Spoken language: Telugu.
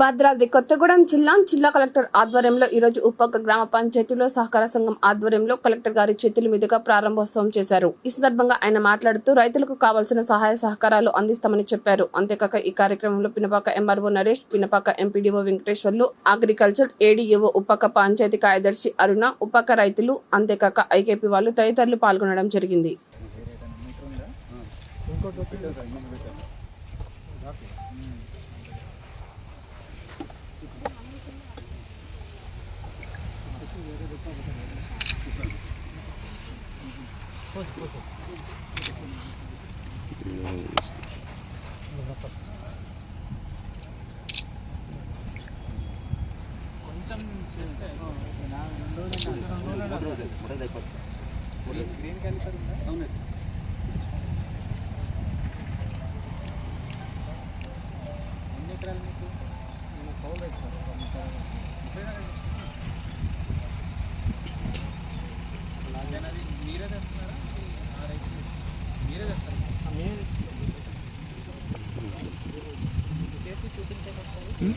భద్రాద్రి కొత్తగూడెం జిల్లా జిల్లా కలెక్టర్ ఆధ్వర్యంలో ఈరోజు ఉప్పక్క గ్రామ పంచాయతీలో సహకార సంఘం ఆధ్వర్యంలో కలెక్టర్ గారి చేతుల మీదుగా ప్రారంభోత్సవం చేశారు. ఈ సందర్భంగా ఆయన మాట్లాడుతూ రైతులకు కావాల్సిన సహాయ సహకారాలు అందిస్తామని చెప్పారు. అంతేకాక ఈ కార్యక్రమంలో Pinapaka MRO Naresh Pinapaka MPDO Venkateswarlu agriculture ADAO Uppakka panchayat కార్యదర్శి అరుణ ఉప్పక్క రైతులు అంతేకాక ఐకేపీ వాళ్ళు తదితరులు పాల్గొనడం జరిగింది. కొంచెం చేస్తే గ్రీన్ క్యాలిపర్ ఉందా ఎన్ని ఎకరాలు మీకు కౌలు రైతు 嗯。